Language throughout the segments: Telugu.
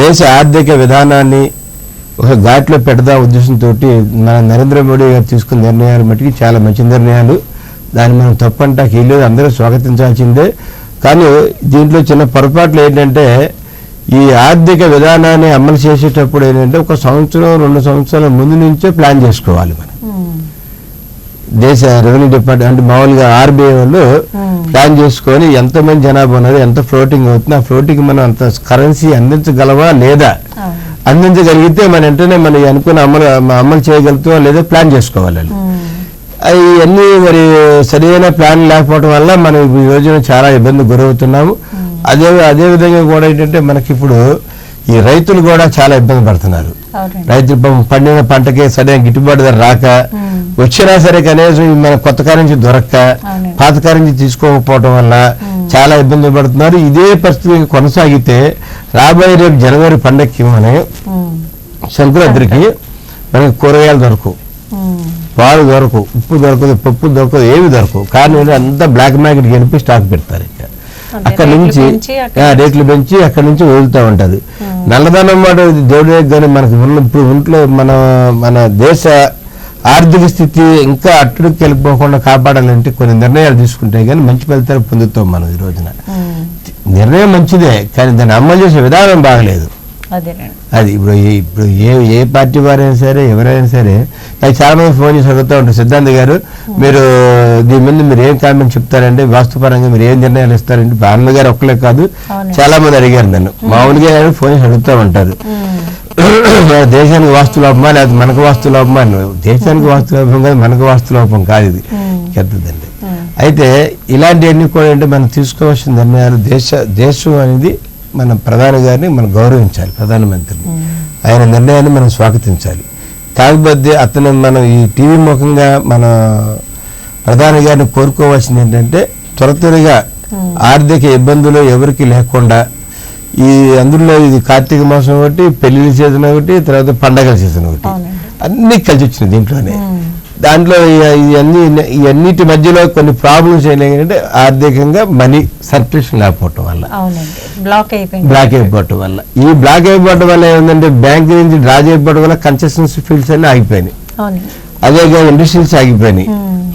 దేశ ఆర్థిక విధానాన్ని ఒక ఘాట్లో పెడదా ఉద్దేశంతో మన నరేంద్ర మోడీ గారు తీసుకున్న నిర్ణయాలు మట్టికి చాలా మంచి నిర్ణయాలు. దాన్ని మనం తప్పంటాకి లేదు అందరూ స్వాగతించాల్సిందే. కానీ దీంట్లో చిన్న పొరపాట్లు ఏంటంటే ఈ ఆర్థిక విధానాన్ని అమలు చేసేటప్పుడు ఏంటంటే ఒక సంవత్సరం రెండు సంవత్సరాల ముందు నుంచే ప్లాన్ చేసుకోవాలి మనం. దేశ రెవెన్యూ డిపార్ట్మెంట్ అంటే మామూలుగా ఆర్బీఐ వాళ్ళు ప్లాన్ చేసుకొని ఎంతమంది జనాభా ఉన్నారు ఎంత ఫ్లోటింగ్ అవుతుంది ఆ ఫ్లోటింగ్ మనం అంత కరెన్సీ అందించగలవా లేదా? అందించగలిగితే మన వెంటనే మనం అనుకున్న అమలు అమలు చేయగలుగుతాం లేదా ప్లాన్ చేసుకోవాలి. ఇవన్నీ మరి సరైన ప్లాన్ లేకపోవడం వల్ల మనం ఈ రోజున చాలా ఇబ్బంది గురవుతున్నాము. అదే అదే విధంగా కూడా ఏంటంటే మనకి ఇప్పుడు ఈ రైతులు కూడా చాలా ఇబ్బంది పడుతున్నారు. రైతులు పాపం పండిన పంటకి సరైన గిట్టుబాటు ధర రాక వచ్చినా సరే కనీసం మన కొత్త కారం నుంచి దొరక్క. పాత కారం నుంచి తీసుకోకపోవడం వల్ల చాలా ఇబ్బందులు పడుతున్నారు. ఇదే పరిస్థితి కొనసాగితే రాబోయే రేపు జనవరి పండగకి మన సంక్రాంతికి మనకి కూరగాయలు దొరకవు. పాలు దొరకవు. ఉప్పు దొరకదు పప్పు దొరకదు ఏమి దొరకవు. ఏంటంటే అంతా బ్లాక్ మార్కెట్కి వెళ్ళి స్టాక్ పెడతారు ఇంకా. అదే, అక్కడ నుంచి రేట్లు పెంచి అక్కడ నుంచి వదులుతూ ఉంటది. నల్లధనం మాట దేవుడి కానీ మనకి ఉన్న ఇప్పుడు ఒంట్లో మన మన దేశ ఆర్థిక స్థితి ఇంకా అట్టుడికి వెళ్ళిపోకుండా కాపాడాలంటే కొన్ని నిర్ణయాలు తీసుకుంటే కానీ మంచి ఫలితాలు పొందుతాం మనం ఈ రోజున. నిర్ణయం మంచిదే కానీ దాన్ని అమలు చేసే విధానం బాగలేదు. అది ఇప్పుడు ఇప్పుడు ఏ ఏ పార్టీ వారైనా సరే ఎవరైనా సరే నాకు చాలా మంది ఫోన్ చేసి అడుగుతూ ఉంటారు. సిద్ధాంత్ గారు మీరు దీని మీద మీరు ఏం కామెంట్ చెప్తారంటే వాస్తుపరంగా మీరు ఏం నిర్ణయాలు ఇస్తారంటే భారత గారు ఒక్కలే కాదు. చాలా మంది అడిగారు నన్ను. మామూలుగా ఫోన్ చేసి అడుగుతూ ఉంటారు. దేశానికి వాస్తు లోపమా లేదా మనకు వాస్తు లోపమా. దేశానికి వాస్తు లోపం కాదు మనకు వాస్తు లోపం కాదు ఇది. చెప్తుందండి. అయితే ఇలాంటివన్నీ కూడా అంటే మనం తీసుకోవాల్సిన నిర్ణయాలు దేశ దేశం అనేది మన ప్రధాని గారిని మనం గౌరవించాలి ప్రధానమంత్రిని. ఆయన నిర్ణయాన్ని మనం స్వాగతించాలి. కాకపోతే అతను మనం ఈ టీవీ ముఖంగా మన ప్రధాని గారిని కోరుకోవాల్సింది ఏంటంటే త్వర త్వరగా ఆర్థిక ఇబ్బందులు ఎవరికి లేకుండా ఈ అందులో ఇది కార్తీక మాసం ఒకటి పెళ్ళి సీజన్ ఒకటి తర్వాత పండగల సీజన్ ఒకటి. అన్ని కలిసి వచ్చినాయి దీంట్లోనే. దాంట్లో ఇవన్నీ ఇవన్నిటి మధ్యలో కొన్ని ప్రాబ్లమ్స్ ఏంటంటే ఆర్థికంగా మనీ సర్క్యులేషన్ లేకపోవటం వల్ల. బ్లాక్ అయిపోవటం వల్ల. ఈ బ్లాక్ అయిపోవటం వల్ల ఏముందంటే బ్యాంక్ నుంచి డ్రా చేయకపోవడం వల్ల కన్స్ట్రక్షన్స్ ఫీల్డ్స్ అన్ని ఆగిపోయినాయి. అదే ఇండస్ట్రీస్ ఆగిపోయినాయి.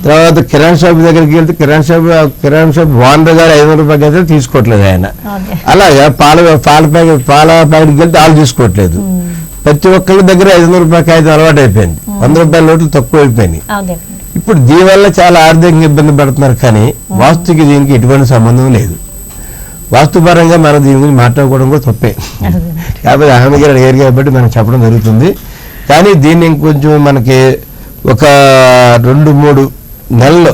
తర్వాత కిరాణా షాప్ దగ్గరికి వెళ్తే kirana shop kirana shop owner గారు ఐదు వందల రూపాయలకి అయితే తీసుకోవట్లేదు ఆయన. అలాగా పాల పాల ప్యాకెట్ పాల ప్యాకెట్కి వెళ్తే వాళ్ళు తీసుకోవట్లేదు. ప్రతి ఒక్కరి దగ్గర ఐదు వందల రూపాయల కాగితం అలవాటు అయిపోయింది వంద రూపాయల నోట్లు తక్కువ అయిపోయినాయి అదేనండి ఇప్పుడు దీనివల్ల చాలా ఆర్థికంగా ఇబ్బంది పడుతున్నారు కానీ వాస్తుకి దీనికి ఎటువంటి సంబంధం లేదు. వాస్తుపరంగా మనం దీని గురించి మాట్లాడుకోవడం కూడా తప్పే. కాబట్టి అహ్మద్ గారు అడిగారు కాబట్టి మనం చెప్పడం జరుగుతుంది. కానీ దీన్ని ఇంకొంచెం మనకి ఒక రెండు మూడు నెలలు.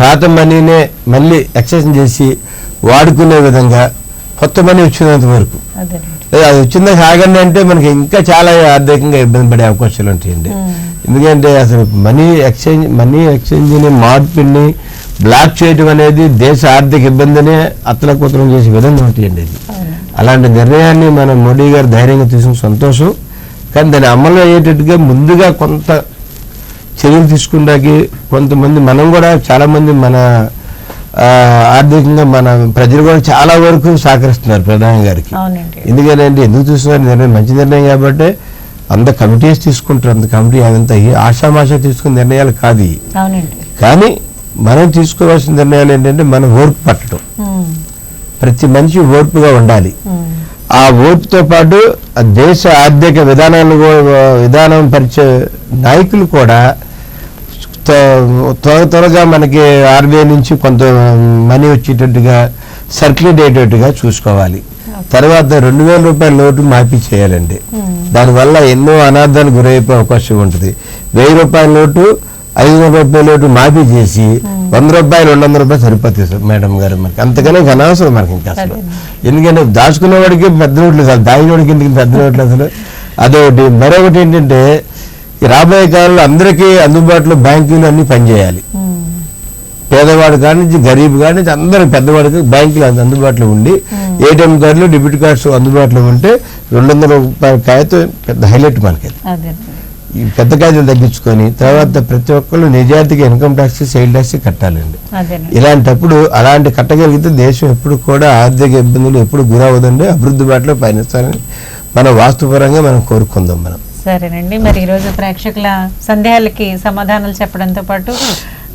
పాత మనీనే మళ్ళీ ఎక్సెషన్ చేసి వాడుకునే విధంగా కొత్త మనీ వచ్చినంత వరకు అది వచ్చిందా కాగండి అంటే మనకి ఇంకా చాలా ఆర్థికంగా ఇబ్బంది పడే అవకాశాలు ఉంటాయండి. ఎందుకంటే అసలు మనీ ఎక్స్చేంజ్ మనీ ఎక్స్చేంజ్ని మార్పిని బ్లాక్ చేయడం అనేది దేశ ఆర్థిక ఇబ్బందిని అత్తలకుతలం చేసే విధంగా ఉంటాయండి ఇది. అలాంటి నిర్ణయాన్ని మన మోడీ గారు ధైర్యంగా తీసుకున్న సంతోషం. కానీ దాన్ని అమలు అయ్యేటట్టుగా ముందుగా కొంత చర్యలు తీసుకుంటాకి కొంతమంది మనం కూడా చాలా మంది మన ఆర్థికంగా మన ప్రజలు కూడా చాలా వరకు సహకరిస్తున్నారు ప్రధాని గారికి. ఎందుకంటే ఎందుకు చూస్తున్నారు? నిర్ణయం మంచి నిర్ణయం కాబట్టి అంత కమిటీస్ తీసుకుంటారు అంత కమిటీ అదంతా ఈ ఆషామాషా తీసుకున్న నిర్ణయాలు కాదు కానీ మనం తీసుకోవాల్సిన నిర్ణయాలు ఏంటంటే మనం ఓర్పు పట్టడం. ప్రతి మనిషి ఓర్పుగా ఉండాలి. ఆ ఓర్పుతో పాటు దేశ ఆర్థిక విధానాలు విధానం పరిచే నాయకులు కూడా త్వర త్వరగా మనకి ఆర్బీఐ నుంచి కొంత మనీ వచ్చేటట్టుగా సర్క్యులేట్ అయ్యేటట్టుగా చూసుకోవాలి. తర్వాత రెండు వేల రూపాయల నోటు మాఫీ చేయాలండి. దానివల్ల ఎన్నో అనార్థాలు గురైపోయే అవకాశం ఉంటుంది. వెయ్యి రూపాయల నోటు ఐదు వందల రూపాయల నోటు మాఫీ చేసి వంద రూపాయలు రెండు వందల రూపాయలు సరిపోతాయి సార్ మేడం గారు మనకి. అంతకనే అనవసరం మనకి ఇంకా అసలు. ఎందుకంటే దాచుకునే వాడికి పెద్ద నోట్లు కాదు దాగినోడికి ఎందుకు పెద్ద నోట్లు అసలు? అదొకటి. మరొకటి ఏంటంటే రాబోయే కాలంలో అందరికీ అందుబాటులో బ్యాంకులు అన్ని పనిచేయాలి. పేదవాడు కాడి నుంచి గరీబ్ కాడి నుంచి అందరూ పెద్దవాడికి బ్యాంకులు అందు- అందుబాటులో ఉండి ఏటీఎం కార్డులు డెబిట్ కార్డ్స్ అందుబాటులో ఉంటే రెండు వందల రూపాయల కాగితం పెద్ద హైలైట్ మనకి ఈ పెద్ద కాయిదాలు తగ్గించుకొని తర్వాత ప్రతి ఒక్కళ్ళు నిజాయితీగా ఇన్కమ్ ట్యాక్స్ సేల్ ట్యాక్స్ కట్టాలండి. ఇలాంటప్పుడు అలాంటి కట్టగలిగితే దేశం ఎప్పుడు కూడా ఆర్థిక ఇబ్బందులు ఎప్పుడు గురవదండి అభివృద్ధి బాటలో పయనిస్తారని మన వాస్తుపరంగా మనం కోరుకుందాం మనం. సరేనండి. మరి ఈరోజు ప్రేక్షకుల సందేహాలకి సమాధానాలు చెప్పడంతో పాటు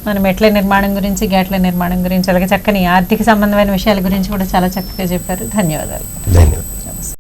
మనం మెట్ల నిర్మాణం గురించి గేట్ల నిర్మాణం గురించి అలాగే చక్కని ఆర్థిక సంబంధమైన విషయాల గురించి కూడా చాలా చక్కగా చెప్పారు. ధన్యవాదాలు. ధన్యవాదాలు.